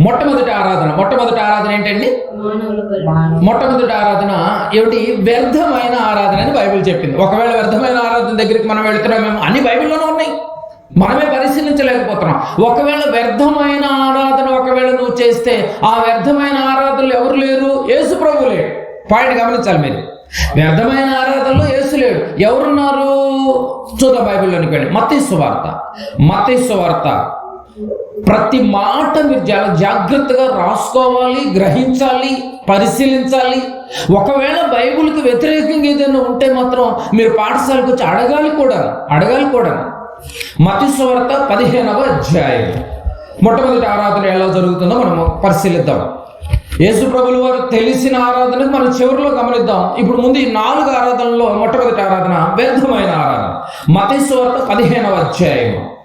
మొట్టమొదటి ఆరాధన మొట్టమొదటి ఆరాధన ఏంటండి? మొట్టమొదటి ఆరాధన ఏమిటి? వ్యర్థమైన ఆరాధన అని బైబిల్ చెప్పింది. ఒకవేళ వ్యర్థమైన ఆరాధన దగ్గరికి మనం వెళుతున్నామేమో అన్ని బైబిల్లోనే ఉన్నాయి. మనమే పరిశీలించలేకపోతున్నాం. ఒకవేళ వ్యర్థమైన ఆరాధన ఒకవేళ నువ్వు చేస్తే ఆ వ్యర్థమైన ఆరాధనలు ఎవరు లేరు? యేసు ప్రభు లేడు. పాయింట్ గమనించాలి మీరు. వ్యర్థమైన ఆరాధనలో యేసు లేడు. ఎవరున్నారు? చూద్దాం బైబిల్లోనికి వెళ్ళి. మత్తీసు వార్త. మత్తీసు వార్త. ప్రతి మాట మీరు చాలా జాగ్రత్తగా రాసుకోవాలి గ్రహించాలి పరిశీలించాలి. ఒకవేళ బైబిల్కి వ్యతిరేకంగా ఏదైనా ఉంటే మాత్రం మీరు పాఠశాలకు వచ్చి అడగాలి కూడా అడగాలి కూడా. మతిస్వార్త పదిహేనవ అధ్యాయం. మొట్టమొదటి ఆరాధన ఎలా జరుగుతుందో మనం పరిశీలిద్దాం. యేసు ప్రభులు వారు తెలిసిన ఆరాధనకు మనం చివరిలో గమనిద్దాం. ఇప్పుడు ముందు ఈ నాలుగు ఆరాధనలో మొట్టమొదటి ఆరాధన వ్యర్థమైన ఆరాధన. మతేశ్వార్త పదిహేనవ అధ్యాయం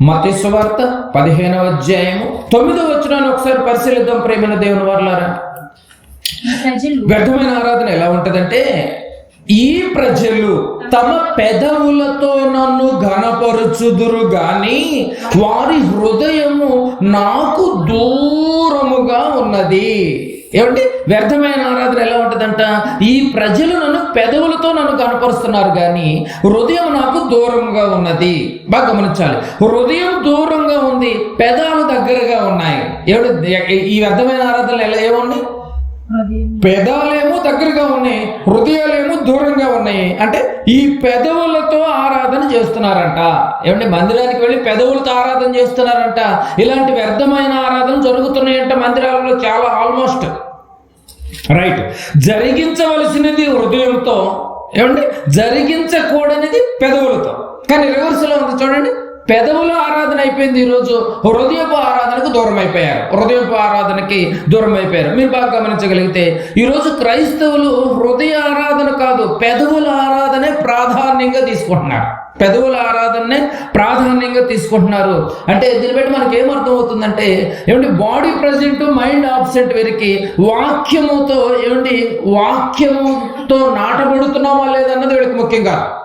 మతేశ్వార్త పదిహేనవ అధ్యాయము. తొమ్మిదో వచ్చినాన్ని ఒకసారి పరిశీలిద్దాం ప్రేమైన దేవుని వారులారా. వ్యర్థమైన ఆరాధన ఎలా ఉంటదంటే ఈ ప్రజలు తమ పెదవులతో నన్ను ఘనపరుచుదురు గాని వారి హృదయము నాకు దూరముగా ఉన్నది. ఏమండి? వ్యర్థమైన ఆరాధన ఎలా ఉంటుందంట? ఈ ప్రజలు నన్ను పెదవులతో నన్ను కనపరుస్తున్నారు కానీ హృదయం నాకు దూరంగా ఉన్నది. బాగా గమనించాలి. హృదయం దూరంగా ఉంది పెదాలు దగ్గరగా ఉన్నాయి. ఏమిటి ఈ వ్యర్థమైన ఆరాధనలు ఎలా ఏమున్నాయి పెదాలేమో దగ్గరగా ఉన్నాయి హృదయాలేమో దూరంగా ఉన్నాయి. అంటే ఈ పెదవులతో ఆరాధన చేస్తున్నారంట. ఏమంటే మందిరానికి వెళ్ళి పెదవులతో ఆరాధన చేస్తున్నారంట. ఇలాంటి వ్యర్థమైన ఆరాధన జరుగుతున్నాయంట మందిరాలలో చాలా ఆల్మోస్ట్. రైట్. జరిగించవలసినది హృదయంతో ఏమండి జరిగించకూడనిది పెదవులతో. కానీ రివర్స్లో ఉంది చూడండి. పెదవుల ఆరాధన అయిపోయింది ఈరోజు. హృదయపు ఆరాధనకు దూరం అయిపోయారు హృదయపు ఆరాధనకి దూరం అయిపోయారు మీరు బాగా గమనించగలిగితే ఈరోజు క్రైస్తవులు హృదయ ఆరాధన కాదు పెదవుల ఆరాధనే ప్రాధాన్యంగా తీసుకుంటున్నారు. పెదవుల ఆరాధననే ప్రాధాన్యంగా తీసుకుంటున్నారు. అంటే దీన్ని బట్టి మనకి ఏమర్థం అవుతుందంటే ఏమంటే బాడీ ప్రజెంట్ మైండ్ ఆబ్సెంట్ వీరికి వాక్యముతో ఏమండి వాక్యముతో నాటబడుతున్నామా లేదన్నది వీళ్ళకి ముఖ్యంగా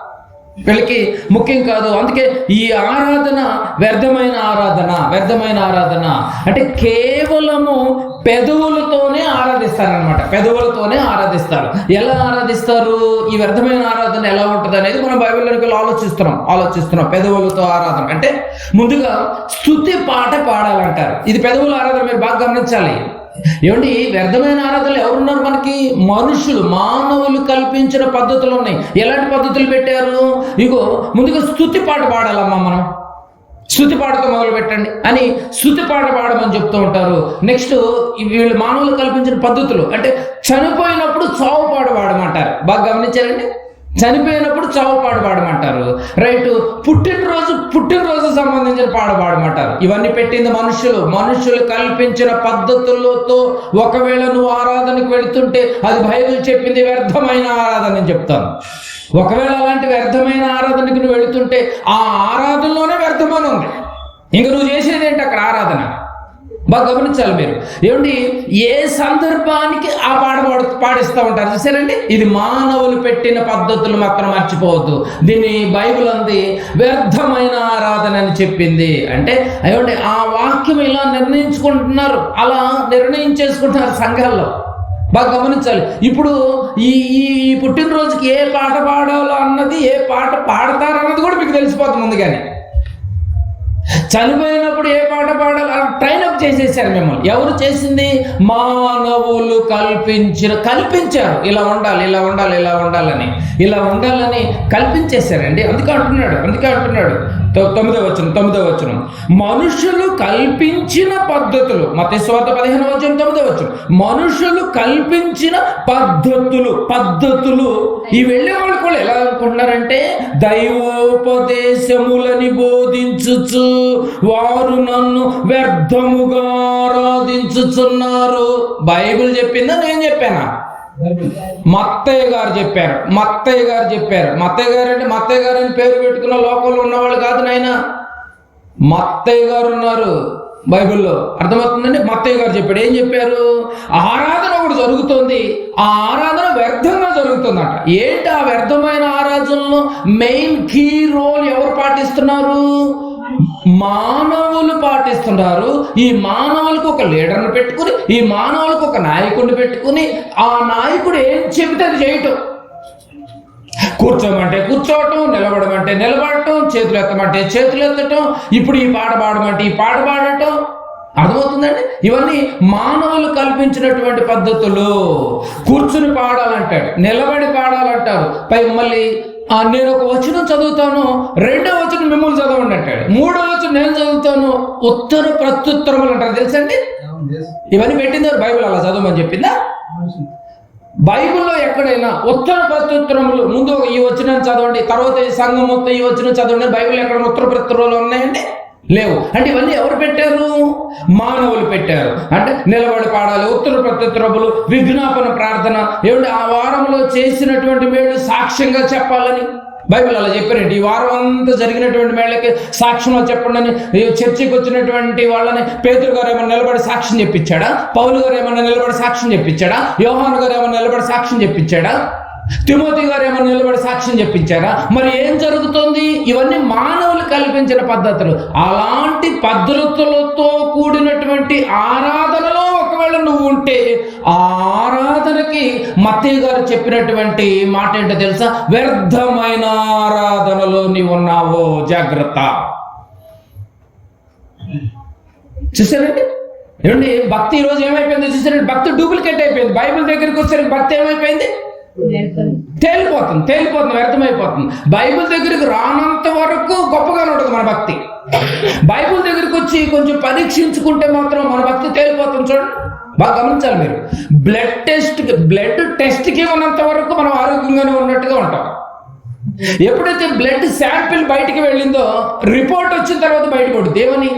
వీళ్ళకి ముఖ్యం కాదు. అందుకే ఈ ఆరాధన వ్యర్థమైన ఆరాధన వ్యర్థమైన ఆరాధన. అంటే కేవలము పెదవులతోనే ఆరాధిస్తారనమాట పెదవులతోనే ఆరాధిస్తారు. ఎలా ఆరాధిస్తారు? ఈ వ్యర్థమైన ఆరాధన ఎలా ఉంటుంది అనేది మనం బైబిల్లోకి ఆలోచిస్తున్నాం. ఆలోచిస్తున్నాం. పెదవులతో ఆరాధన. అంటే ముందుగా స్థుతి పాట పాడాలంటారు. ఇది పెదవుల ఆరాధన మీరు బాగా గమనించాలి. ఏమండి వ్యర్థమైన ఆరాధనలు ఎవరున్నారు మనకి? మనుషులు మానవులు కల్పించిన పద్ధతులు ఉన్నాయి. ఎలాంటి పద్ధతులు పెట్టారు? ఇగో ముందుగా స్థుతి పాట పాడాలమ్మా మనం. శృతి పాటతో మొదలు పెట్టండి. అని శృతి పాట పాడమని చెప్తూ ఉంటారు. నెక్స్ట్ వీళ్ళు మానవులు కల్పించిన పద్ధతులు. అంటే చనిపోయినప్పుడు చావు పాట పాడమంటారు. బాగా గమనించారండి? చనిపోయినప్పుడు చావు పాడు పాడమంటారు. రైట్ పుట్టినరోజు పుట్టినరోజు సంబంధించిన పాడు పాడమంటారు. ఇవన్నీ పెట్టింది మనుషులు. మనుషులు కల్పించిన పద్ధతులతో ఒకవేళ నువ్వు ఆరాధనకు వెళుతుంటే అది బైబిల్ చెప్పింది వ్యర్థమైన ఆరాధన అని చెప్తాను. ఒకవేళ అలాంటి వ్యర్థమైన ఆరాధనకు నువ్వు వెళుతుంటే ఆ ఆరాధనలోనే వ్యర్థమని ఉంది ఇంక నువ్వు చేసేది ఏంటి అక్కడ ఆరాధన? బాగా గమనించాలి మీరు. ఏమండి? ఏ సందర్భానికి ఆ పాట పాడు పాడిస్తూ ఉంటారు చూసారండి ఇది మానవులు పెట్టిన పద్ధతులు మాత్రం మర్చిపోవద్దు. దీన్ని బైబిల్ అంది వ్యర్థమైన ఆరాధన అని చెప్పింది. అంటే ఏమండి ఆ వాక్యం ఇలా నిర్ణయించుకుంటున్నారు అలా నిర్ణయించేసుకుంటున్నారు సంఘాల్లో. బాగా గమనించాలి. ఇప్పుడు ఈ ఈ ఈ పుట్టినరోజుకి ఏ పాట పాడాలో అన్నది ఏ పాట పాడతారన్నది కూడా మీకు తెలిసిపోతుంది ముందుగానే. చనిపోయినప్పుడు ఏ పాట పాడాలి? ట్రైన్ అప్ చేసేసారు మిమ్మల్ని. ఎవరు చేసింది? మానవులు కల్పించిన కల్పించారు. ఇలా ఉండాలి ఇలా ఉండాలి ఇలా ఉండాలని. ఇలా ఉండాలని కల్పించేశారండి. అందుకే అంటున్నాడు అందుకే అంటున్నాడు. తొ- తొమ్మిదో వచ్చిన తొమ్మిదో వచ్చిన మనుషులు కల్పించిన పద్ధతులు. మత స్వార్థ పదిహేను వచ్చిన తొమ్మిదో వచ్చిన మనుషులు కల్పించిన పద్ధతులు పద్ధతులు. ఈ వెళ్ళే వాళ్ళు కూడా ఎలా అనుకుంటున్నారంటే దైవోపదేశములని బోధించుచు వారు నన్ను వ్యర్థముగా ఆరాధించుచున్నారు. బైబిల్ చెప్పిందా? నేను చెప్పానా? మత్తయ్య గారు చెప్పారు. మత్తయ్య గారు చెప్పారు. మత్తయ్య గారు అంటే మత్తయ్య గారు అని పేరు పెట్టుకున్న లోకంలో ఉన్నవాళ్ళు కాదు నాయన. మత్తయ్య గారు ఉన్నారు బైబిల్లో. అర్థమవుతుందండి? మత్తయ్య గారు చెప్పాడు. ఏం చెప్పారు? ఆరాధన ఒకటి జరుగుతుంది. ఆ ఆరాధన వ్యర్థంగా జరుగుతుందంట. ఏంటి ఆ వ్యర్థమైన ఆరాధనలో మెయిన్ కీ రోల్ ఎవరు పాటిస్తున్నారు? మానవులు పాటిస్తున్నారు. ఈ మానవులకు ఒక లీడర్ని పెట్టుకుని ఈ మానవులకు ఒక నాయకుడిని పెట్టుకుని ఆ నాయకుడు ఏం చెబితే అది చేయటం. కూర్చోమంటే కూర్చోవటం నిలబడమంటే నిలబడటం చేతులు ఎత్తమంటే చేతులు ఎత్తటం ఇప్పుడు ఈ పాట పాడమంటే ఈ పాట పాడటం. అర్థమవుతుందండి? ఇవన్నీ మానవులు కల్పించినటువంటి పద్ధతులు. కూర్చుని పాడాలంటాడు నిలబడి పాడాలంటారు. పై మళ్ళీ ఆ నేను ఒక వచనం చదువుతాను రెండో వచనం మిమ్మల్ని చదవండి అంటాడు. మూడో వచనం నేను చదువుతాను ఉత్తర ప్రత్యుత్తరములు అంటారు. తెలుసండి ఇవన్నీ పెట్టింది ఎవరు? బైబిల్ అలా చదవమని చెప్పిందా? బైబిల్లో ఎక్కడైనా ఉత్తర ప్రత్యుత్తరములు ముందు ఈ వచ్చిన చదవండి తర్వాత ఈ సంఘం మొత్తం ఈ వచ్చిన చదవండి బైబిల్ ఎక్కడ ఉత్తర ప్రత్యుత్తరాలు ఉన్నాయండి? లేవు. అంటే ఇవన్నీ ఎవరు పెట్టారు? మానవులు పెట్టారు. అంటే నిలబడి పాడాలి ఉత్తర ప్రత్యుత్తరములు విజ్ఞాపన ప్రార్థన. ఏమిటి ఆ వారంలో చేసినటువంటి మేలు సాక్ష్యంగా చెప్పాలని. బైబిల్ అలా చెప్పారండి. ఈ వారం అంతా జరిగినటువంటి మేళ్ళకి సాక్ష్యంలో చెప్పండి అని చర్చికి వచ్చినటువంటి వాళ్ళని పేదరు గారు ఏమైనా నిలబడి సాక్ష్యం చెప్పించాడా? పౌలు గారు ఏమైనా నిలబడి సాక్ష్యం చెప్పించాడా? యోహాన్ గారు ఏమైనా నిలబడి సాక్ష్యం చెప్పించాడా? తిమోతి గారు ఏమైనా నిలబడి సాక్ష్యం చెప్పించారా? మరి ఏం జరుగుతుంది? ఇవన్నీ మానవులు కల్పించిన పద్ధతులు. అలాంటి పద్ధతులతో కూడినటువంటి ఆరాధనలో ఒకవేళ నువ్వు ఉంటే ఆ ఆరాధనకి మత్తయ్య గారు చెప్పినటువంటి మాట ఏంటో తెలుసా? వ్యర్థమైన ఆరాధనలో నీవు ఉన్నావు జాగ్రత్త. చూసారండి ఏమండి భక్తి ఈ రోజు ఏమైపోయింది చూసారండి భక్తి డూప్లికేట్ అయిపోయింది. బైబిల్ దగ్గరికి వచ్చారు భక్తి ఏమైపోయింది? తేలిపోతుంది తేలిపోతుంది వ్యర్థమైపోతుంది. బైబిల్ దగ్గరికి రానంత వరకు గొప్పగానే ఉంటుంది మన భక్తి. బైబిల్ దగ్గరికి వచ్చి కొంచెం పరీక్షించుకుంటే మాత్రం మన భక్తి తేలిపోతుంది చూడండి. బాగా గమనించాలి మీరు. బ్లడ్ టెస్ట్ బ్లడ్ టెస్ట్కి ఉన్నంత వరకు మనం ఆరోగ్యంగానే ఉన్నట్టుగా ఉంటాం. ఎప్పుడైతే బ్లడ్ శాంపిల్ బయటికి వెళ్ళిందో రిపోర్ట్ వచ్చిన తర్వాత బయటపడుతుంది ఏమని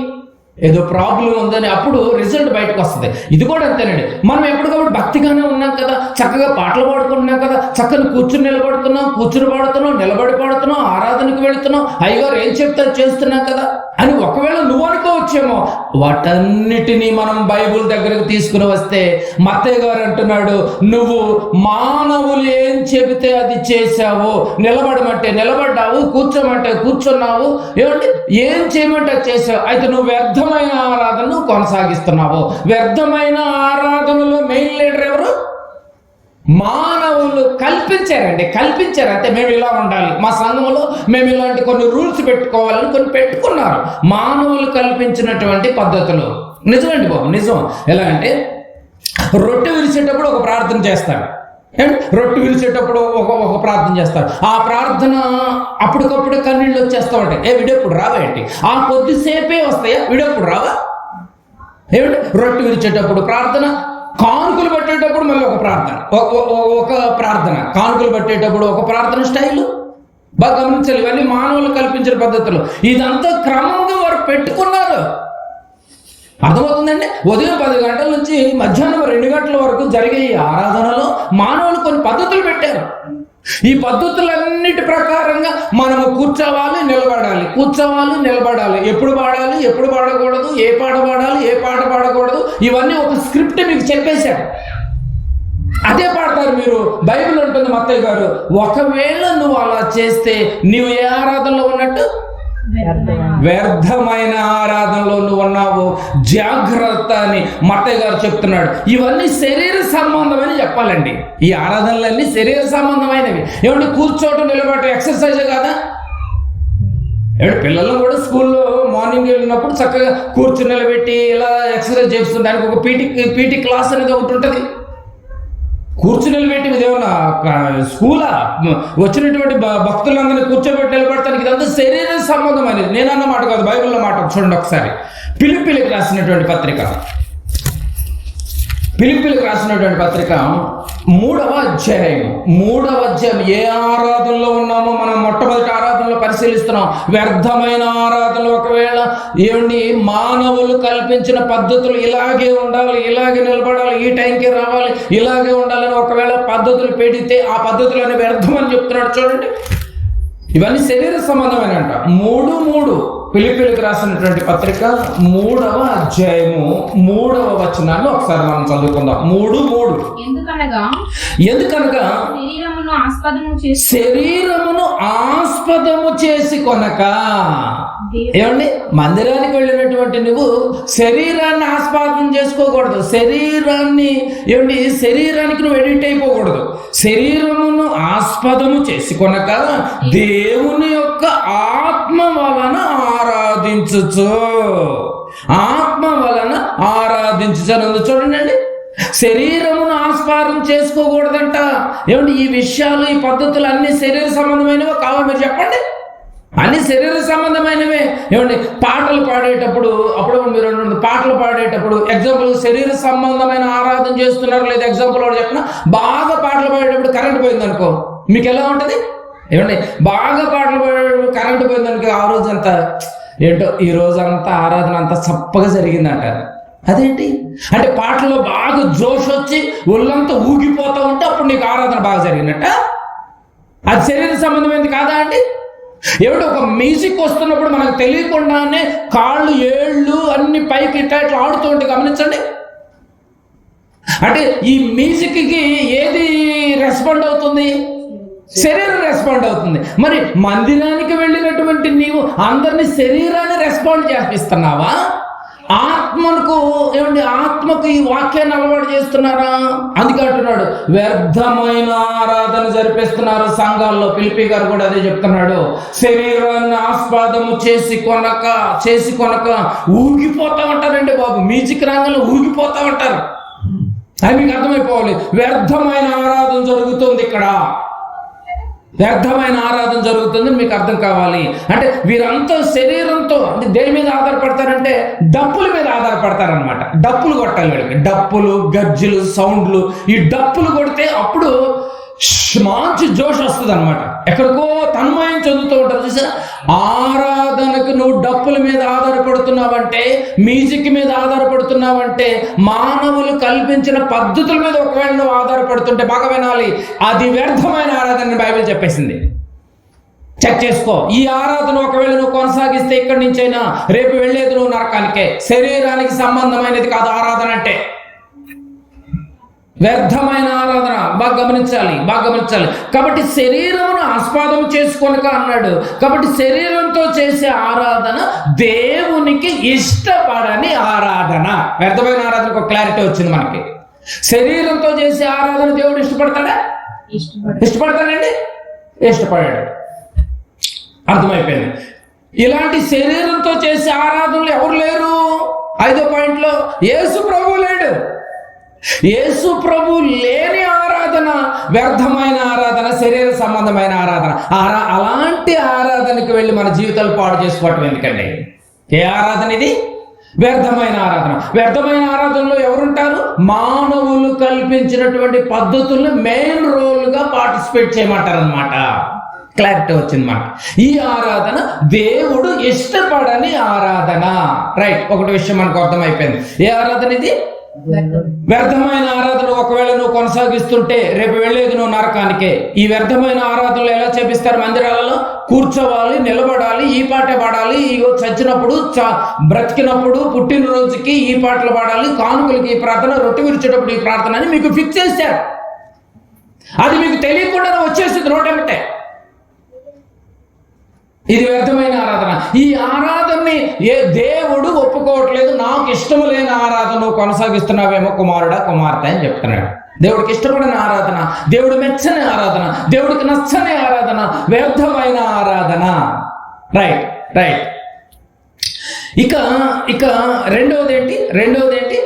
ఏదో ప్రాబ్లం ఉందని అప్పుడు రిజల్ట్ బయటకు వస్తుంది. ఇది కూడా అంతేనండి. మనం ఎప్పటికప్పుడు భక్తిగానే ఉన్నాం కదా చక్కగా పాటలు పాడుకుంటున్నాం కదా చక్కని కూర్చుని నిలబడుతున్నాం కూర్చుని పాడుతున్నాం నిలబడి పాడుతున్నాం ఆరాధనకు వెళుతున్నాం. అయ్యగారు ఏం చెప్తారు చేస్తున్నాం కదా అని ఒకవేళ నువ్వు అనుకోవచ్చేమో వాటన్నిటినీ మనం బైబుల్ దగ్గరకు తీసుకుని వస్తే మత్తయ్య గారు అంటున్నాడు నువ్వు మానవులు ఏం చెబితే అది చేశావు. నిలబడమంటే నిలబడ్డావు కూర్చోమంటే కూర్చున్నావు. ఏమంటే ఏం చేయమంటే చేసావు అయితే నువ్వు వ్యర్థమైన ఆరాధనను కొనసాగిస్తున్నావు. వ్యర్థమైన ఆరాధనలో మెయిన్ లీడర్ ఎవరు? మానవులు కల్పించారండి కల్పించారు. అంటే మేము ఇలా ఉండాలి. మా సంఘంలో మేము ఇలాంటి కొన్ని రూల్స్ పెట్టుకోవాలని కొన్ని పెట్టుకున్నారు. మానవులు కల్పించినటువంటి పద్ధతులు. నిజమండి బాబు నిజం. ఎలా అంటే రొట్టె విరిచేటప్పుడు ఒక ప్రార్థన చేస్తాడు రొట్టె విరిచేటప్పుడు ఒక ఒక ప్రార్థన చేస్తారు. ఆ ప్రార్థన అప్పటికప్పుడు కన్నీళ్ళు వచ్చేస్తా ఉంటాయి. ఏ విడేప్పుడు రావేంటి ఆ కొద్దిసేపే వస్తాయా? విడేప్పుడు రావా? ఏమిటి రొట్టె విరిచేటప్పుడు ప్రార్థన కానుకలు పెట్టేటప్పుడు మళ్ళీ ఒక ప్రార్థన. ఒక- ఒక- ప్రార్థన. కానుకలు పెట్టేటప్పుడు ఒక ప్రార్థన స్టైలు. బాగా గమనించాలి ఇవన్నీ మానవులు కల్పించిన పద్ధతులు. ఇదంతా క్రమంగా వారు పెట్టుకున్నారు. అర్థమవుతుందండి? ఉదయం పది గంటల నుంచి మధ్యాహ్నం రెండు గంటల వరకు జరిగే ఈ ఆరాధనలో మానవులు కొన్ని పద్ధతులు పెట్టారు. ఈ పద్ధతులన్నిటి ప్రకారంగా మనము కూర్చోవాలి నిలబడాలి. కూర్చోవాలి నిలబడాలి. ఎప్పుడు పాడాలి ఎప్పుడు పాడకూడదు ఏ పాట పాడాలి ఏ పాట పాడకూడదు ఇవన్నీ ఒక స్క్రిప్ట్ మీకు చెప్పేశాడు. అదే పాడతారు మీరు. బైబిల్ ఉంటుంది మత్తయ్య గారు. ఒకవేళ నువ్వు అలా చేస్తే నీవు ఏ ఆరాధనలో ఉన్నట్టు? వ్యర్థమైన ఆరాధనలో నువ్వు ఉన్నావు. జాగ్రత్త అని మత్తయ్య గారు చెప్తున్నాడు. ఇవన్నీ శరీర సంబంధమని చెప్పాలండి. ఈ ఆరాధనలన్నీ శరీర సంబంధమైనవి. ఏమంటే కూర్చోవటం నిలబడటం ఎక్సర్సైజ్ కాదా? ఏమంటే పిల్లలు కూడా స్కూల్లో మార్నింగ్ వెళ్ళినప్పుడు చక్కగా కూర్చుని నిలబెట్టి ఇలా ఎక్సర్సైజ్ చేస్తుంది దానికి ఒక పీటీ పీటీ క్లాస్ అనేది ఒకటి ఉంటుంది. కూర్చుని నిలబెట్టి ఇదేమన్నా స్కూలా? వచ్చినటువంటి భక్తులందరినీ కూర్చోబెట్టి నిలబడటానికి ఇదంతా శరీర సంబంధం అనేది. నేను అన్న మాట కాదు బైబిల్లో మాట చూడండి ఒకసారి. పిలిపిలికి రాసినటువంటి పత్రిక. పిలిపిలికి రాసినటువంటి పత్రిక మూడవ అధ్యాయం. మూడవ అధ్యాయం. ఏ ఆరాధనలో ఉన్నామో మనం మొట్టమొదటి ఆరాధనలో పరిశీలిస్తున్నాం. వ్యర్థమైన ఆరాధనలు ఒకవేళ ఏమండి మానవులు కల్పించిన పద్ధతులు ఇలాగే ఉండాలి ఇలాగే నిలబడాలి ఈ టైంకి రావాలి ఇలాగే ఉండాలని ఒకవేళ పద్ధతులు పెడితే ఆ పద్ధతులని వ్యర్థం అని చెప్తున్నాడు. చూడండి. ఇవన్నీ శరీర సంబంధమైనంట మూడు మూడు. పిలిపిలికి రాసినటువంటి పత్రిక మూడవ అధ్యాయము మూడవ వచనాన్ని ఒకసారి మనం చదువుకుందాం. మూడు మూడు. ఎందుకనగా ఎందుకనగా శరీరమును ఆస్పదము చేసి శరీరమును ఆస్పదము చేసి కొనక ఏమండి? మందిరానికి వెళ్ళినటువంటి నువ్వు శరీరాన్ని ఆస్వాదం చేసుకోకూడదు. శరీరాన్ని ఏమండి? శరీరానికి నువ్వు ఎడిట్ అయిపోకూడదు. శరీరమును ఆస్పదము చేసుకొనక దేవుని యొక్క ఆత్మ వలన ఆరాధించచ్చు ఆత్మ వలన ఆరాధించను చూడండి శరీరమును ఆస్పాదం చేసుకోకూడదంట. ఏమండి? ఈ విషయాలు ఈ పద్ధతులు అన్ని శరీర సంబంధమైనవి? కావాలి మీరు చెప్పండి. అన్ని శరీర సంబంధమైనవే. ఏమండి? పాటలు పాడేటప్పుడు అప్పుడు మీరు రెండు పాటలు పాడేటప్పుడు ఎగ్జాంపుల్ శరీర సంబంధమైన ఆరాధన చేస్తున్నారు లేదా ఎగ్జాంపుల్ కూడా చెప్పిన? బాగా పాటలు పాడేటప్పుడు కరెంట్ పోయింది అనుకో మీకు ఎలా ఉంటుంది? ఏమండి? బాగా పాటలు పాడేటప్పుడు కరెంట్ పోయింది అనుకో ఆ రోజు అంతా ఏంటో ఈ రోజు అంతా ఆరాధన అంతా చప్పగా జరిగిందంటారు అదేంటి? అంటే పాటలో బాగా జోష్ వచ్చి ఒళ్ళంతా ఊగిపోతూ ఉంటే అప్పుడు నీకు ఆరాధన బాగా జరిగినట్ట అది శరీర సంబంధమైనది కాదా అండి? ఏమిటి ఒక మ్యూజిక్ వస్తున్నప్పుడు మనకు తెలియకుండానే కాళ్ళు ఏళ్ళు అన్ని పైకి ఇట్లా ఇట్లా ఆడుతూ ఉంటే గమనించండి. అంటే ఈ మ్యూజిక్కి ఏది రెస్పాండ్ అవుతుంది? శరీరం రెస్పాండ్ అవుతుంది. మరి మందిరానికి వెళ్ళినటువంటి నీవు అందరినీ శరీరాన్ని రెస్పాండ్ చేపిస్తున్నావా? ఆత్మకు ఏమండి ఆత్మకు ఈ వాక్యాన్ని అలవాటు చేస్తున్నారా? అందుకే అంటున్నాడు వ్యర్థమైన ఆరాధన జరిపిస్తున్నారు సంఘాల్లో. పిలిపి గారు కూడా అదే చెప్తున్నాడు శరీరాన్ని ఆస్వాదము చేసి కొనక చేసి కొనక ఊగిపోతా ఉంటారండి బాబు. మ్యూజిక్ రంగంలో ఊగిపోతా ఉంటారు. అది మీకు అర్థమైపోవాలి. వ్యర్థమైన ఆరాధన జరుగుతుంది ఇక్కడ. వ్యర్థమైన ఆరాధన జరుగుతుందని మీకు అర్థం కావాలి. అంటే వీరంతా శరీరంతో అంటే దేని మీద ఆధారపడతారంటే డప్పుల మీద ఆధారపడతారనమాట డప్పులు కొట్టాలి వీళ్ళకి. డప్పులు గజ్జులు సౌండ్లు ఈ డప్పులు కొడితే అప్పుడు మంచి జోష్ వస్తుంది అనమాట ఎక్కడికో తన్మయం చెందుతూ ఉంటారు చూసా? ఆరాధనకు నువ్వు డప్పుల మీద ఆధారపడుతున్నావంటే మ్యూజిక్ మీద ఆధారపడుతున్నావంటే మానవులు కల్పించిన పద్ధతుల మీద ఒకవేళ నువ్వు ఆధారపడుతుంటే బాగా వినాలి. అది వ్యర్థమైన ఆరాధన బైబిల్ చెప్పేసింది. చెక్ చేసుకో. ఈ ఆరాధన ఒకవేళ నువ్వు కొనసాగిస్తే ఇక్కడి నుంచైనా రేపు వెళ్ళేది నువ్వు నరకానికే. శరీరానికి సంబంధమైనది కాదు ఆరాధన అంటే. వ్యర్థమైన ఆరాధన. బాగా గమనించాలి బాగా గమనించాలి. కాబట్టి శరీరమును ఆస్వాదం చేసుకొనక అన్నాడు. కాబట్టి శరీరంతో చేసే ఆరాధన దేవునికి ఇష్టపడని ఆరాధన. వ్యర్థమైన ఆరాధనకు క్లారిటీ వచ్చింది మనకి. శరీరంతో చేసే ఆరాధన దేవుడు ఇష్టపడతాడా? ఇష్టపడి ఇష్టపడతాడండి? ఇష్టపడాడు. అర్థమైపోయింది. ఇలాంటి శరీరంతో చేసే ఆరాధనలు ఎవరు లేరు? ఐదో పాయింట్లో యేసు ప్రభు లేడు. యేసు ప్రభు లేని ఆరాధన వ్యర్థమైన ఆరాధన శరీర సంబంధమైన ఆరాధన. ఆరా అలాంటి ఆరాధనకి వెళ్ళి మన జీవితాలు పాడు చేసుకోవటం ఎందుకండి? ఏ ఆరాధన ఇది? వ్యర్థమైన ఆరాధన. వ్యర్థమైన ఆరాధనలో ఎవరుంటారు? మానవులు కల్పించినటువంటి పద్ధతులను మెయిన్ రోల్గా పార్టిసిపేట్ చేయమంటారు అనమాట క్లారిటీ వచ్చింది ఈ ఆరాధన దేవుడు ఇష్టపడని ఆరాధన. రైట్ ఒకటి విషయం మనకు అర్థమైపోయింది. ఏ ఆరాధన ఇది? వ్యర్థమైన ఆరాధన ఒకవేళ నువ్వు కొనసాగిస్తుంటే రేపు వెళ్ళేది నువ్వు నరకానికే. ఈ వ్యర్థమైన ఆరాధనలు ఎలా చేపిస్తారు మందిరాలలో? కూర్చోవాలి నిలబడాలి ఈ పాటే పాడాలి ఇగో చచ్చినప్పుడు బ్రతికినప్పుడు పుట్టినరోజుకి ఈ పాటలు పాడాలి కానుకలకి ఈ ప్రార్థన రొట్టె విరిచేటప్పుడు ఈ ప్రార్థన అని మీకు ఫిక్స్ చేశారు. అది మీకు తెలియకుండా వచ్చేసింది నూట ఇది వ్యర్థమైన ఆరాధన. ఈ ఆరాధనని ఏ దేవుడు ఒప్పుకోవట్లేదు. నాకు ఇష్టం లేని ఆరాధన కొనసాగిస్తున్నావేమో కుమారుడా కుమార్తె అని చెప్తున్నాడు. దేవుడికి ఇష్టపడిన ఆరాధన దేవుడు మెచ్చని ఆరాధన దేవుడికి నచ్చని ఆరాధన వ్యర్థమైన ఆరాధన. రైట్ రైట్ ఇక ఇక రెండవది ఏంటి రెండవది ఏంటి